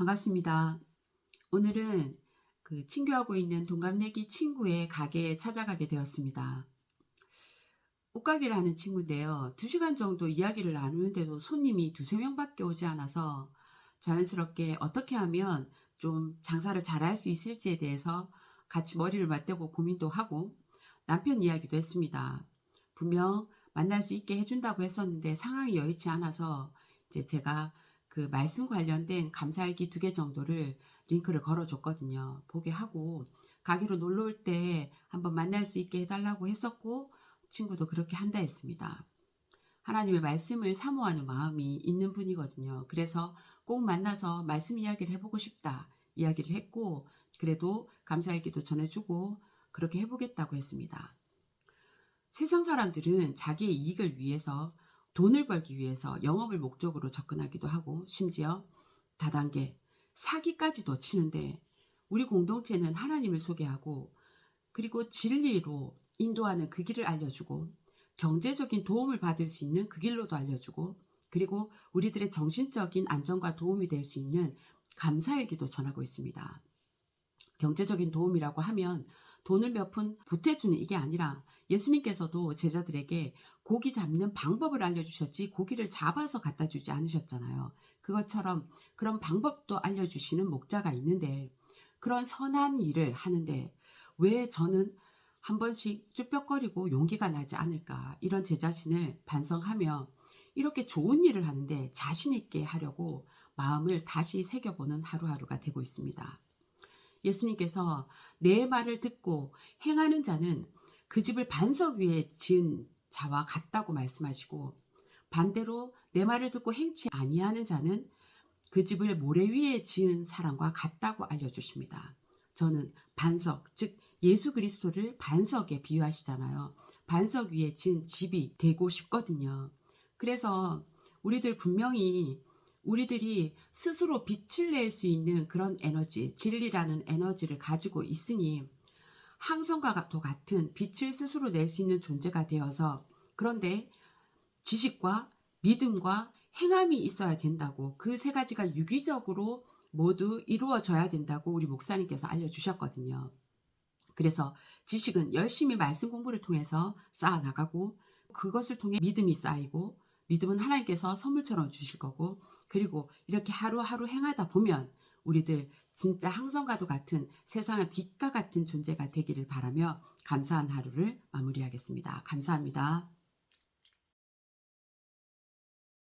반갑습니다. 오늘은 그 친교하고 있는 동갑내기 친구의 가게에 찾아가게 되었습니다. 옷가게를 하는 친구인데요. 두 시간 정도 이야기를 나누는데도 손님이 두세 명밖에 오지 않아서 자연스럽게 어떻게 하면 좀 장사를 잘할 수 있을지에 대해서 같이 머리를 맞대고 고민도 하고 남편 이야기도 했습니다. 분명 만날 수 있게 해준다고 했었는데 상황이 여의치 않아서 이제 제가 그 말씀 관련된 감사일기 두 개 정도를 링크를 걸어줬거든요. 보게 하고 가게로 놀러 올 때 한번 만날 수 있게 해달라고 했었고 친구도 그렇게 한다 했습니다. 하나님의 말씀을 사모하는 마음이 있는 분이거든요. 그래서 꼭 만나서 말씀 이야기를 해보고 싶다 이야기를 했고 그래도 감사일기도 전해주고 그렇게 해보겠다고 했습니다. 세상 사람들은 자기의 이익을 위해서 돈을 벌기 위해서 영업을 목적으로 접근하기도 하고 심지어 다단계 사기까지도 치는데 우리 공동체는 하나님을 소개하고 그리고 진리로 인도하는 그 길을 알려주고 경제적인 도움을 받을 수 있는 그 길로도 알려주고 그리고 우리들의 정신적인 안정과 도움이 될 수 있는 감사일기도 전하고 있습니다. 경제적인 도움이라고 하면 돈을 몇 푼 보태주는 이게 아니라 예수님께서도 제자들에게 고기 잡는 방법을 알려주셨지 고기를 잡아서 갖다 주지 않으셨잖아요. 그것처럼 그런 방법도 알려주시는 목자가 있는데 그런 선한 일을 하는데 왜 저는 한 번씩 쭈뼛거리고 용기가 나지 않을까 이런 제 자신을 반성하며 이렇게 좋은 일을 하는데 자신 있게 하려고 마음을 다시 새겨보는 하루하루가 되고 있습니다. 예수님께서 내 말을 듣고 행하는 자는 그 집을 반석 위에 지은 자와 같다고 말씀하시고 반대로 내 말을 듣고 행치 아니하는 자는 그 집을 모래 위에 지은 사람과 같다고 알려주십니다. 저는 반석, 즉 예수 그리스도를 반석에 비유하시잖아요. 반석 위에 지은 집이 되고 싶거든요. 그래서 우리들 분명히 우리들이 스스로 빛을 낼 수 있는 그런 에너지, 진리라는 에너지를 가지고 있으니 항성과 도 같은 빛을 스스로 낼 수 있는 존재가 되어서 그런데 지식과 믿음과 행함이 있어야 된다고 그 세 가지가 유기적으로 모두 이루어져야 된다고 우리 목사님께서 알려주셨거든요. 그래서 지식은 열심히 말씀 공부를 통해서 쌓아 나가고 그것을 통해 믿음이 쌓이고 믿음은 하나님께서 선물처럼 주실 거고 그리고 이렇게 하루하루 행하다 보면 우리들 진짜 항성과도 같은 세상의 빛과 같은 존재가 되기를 바라며 감사한 하루를 마무리하겠습니다. 감사합니다.